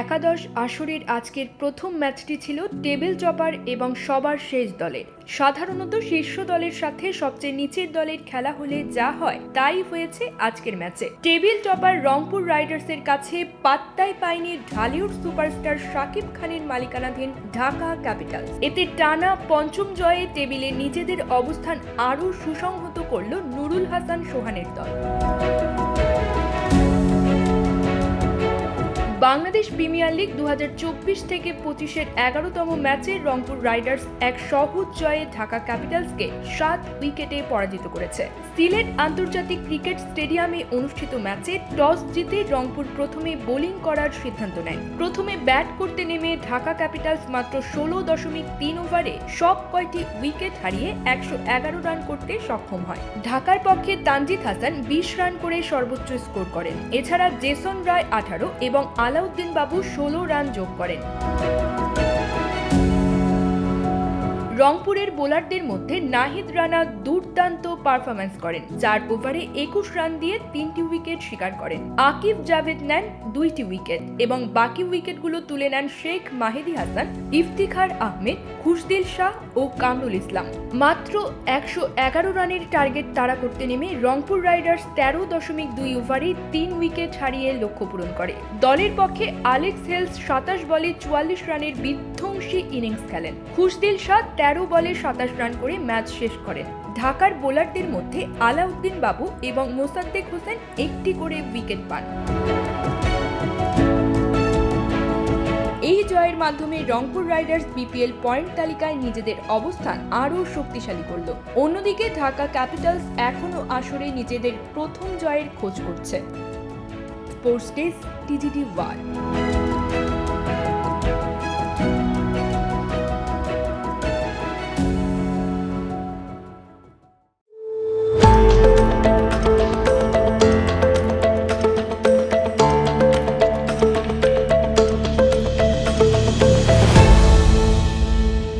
একাদশ আসরের আজকের প্রথম ম্যাচটি ছিল টেবিল টপার এবং সবার শেষ দলের সাধারণত শীর্ষ দলের সাথে সবচেয়ে নিচের দলের খেলা হলে যা হয়, তাই হয়েছে আজকের ম্যাচে। টেবিল টপার রংপুর রাইডার্সের কাছে পাত্তাই পায়নি ঢালিউড সুপারস্টার শাকিব খানের মালিকানাধীন ঢাকা ক্যাপিটালস। এতে টানা পঞ্চম জয়ে টেবিলে নিজেদের অবস্থান আরও সুসংহত করল নুরুল হাসান সোহানের দল। বাংলাদেশ প্রিমিয়ার লিগ দু হাজার চব্বিশ থেকে পঁচিশের এগারোতম ম্যাচে রংপুর রাইডার্স এক সহজ জয়ে ঢাকা ক্যাপিটালসকে সাত উইকেটে পরাজিত করেছে। সিলেট আন্তর্জাতিক ক্রিকেট স্টেডিয়ামে অনুষ্ঠিত ম্যাচে টস জিতে রংপুর প্রথমে বোলিং করার সিদ্ধান্ত নেয়। প্রথমে ব্যাট করতে নেমে ঢাকা ক্যাপিটালস মাত্র ষোলো দশমিক তিন ওভারে সব কয়টি উইকেট হারিয়ে একশো এগারো রান করতে সক্ষম হয়। ঢাকার পক্ষে তানজিদ হাসান বিশ রান করে সর্বোচ্চ স্কোর করেন। এছাড়া জেসন রায় আঠারো এবং আলাউদ্দিন বাবু ষোলো রান যোগ করেন। রংপুরের বোলারদের মধ্যে নাহিদ রানা দুর্দান্ত পারফরম্যান্স করেন। চার ওভারে একুশ রান দিয়ে তিনটি উইকেট শিকার করেন। আকিব জাভেদ নেন দুইটি উইকেট এবং বাকি উইকেটগুলো তুলে নেন শেখ মাহেদি হাসান, ইফতিখার আহমেদ, খুশদিল শাহ ও কামরুল ইসলাম। মাত্র একশো এগারো রানের টার্গেট তাড়া করতে নেমে রংপুর রাইডার্স তেরো দশমিক দুই ওভারে তিন উইকেট হারিয়ে লক্ষ্য পূরণ করে। দলের পক্ষে আলেক্স হেলস সাতাশ বলে চুয়াল্লিশ রানের বিধ্বংসী ইনিংস খেলেন। খুশদিল শাহ তেরো বলে সাতাশ রান করে ম্যাচ শেষ করেন। ঢাকার বোলারদের মধ্যে আলাউদ্দিন বাবু এবং মোসাদ্দেক হোসেন একটি করে উইকেট পান। এই জয়ের মাধ্যমে রংপুর রাইডার্স বিপিএল পয়েন্ট তালিকায় নিজেদের অবস্থান আরও শক্তিশালী করল। অন্যদিকে ঢাকা ক্যাপিটালস এখনও আসরে নিজেদের প্রথম জয়ের খোঁজ করছে। Sports desk TGT world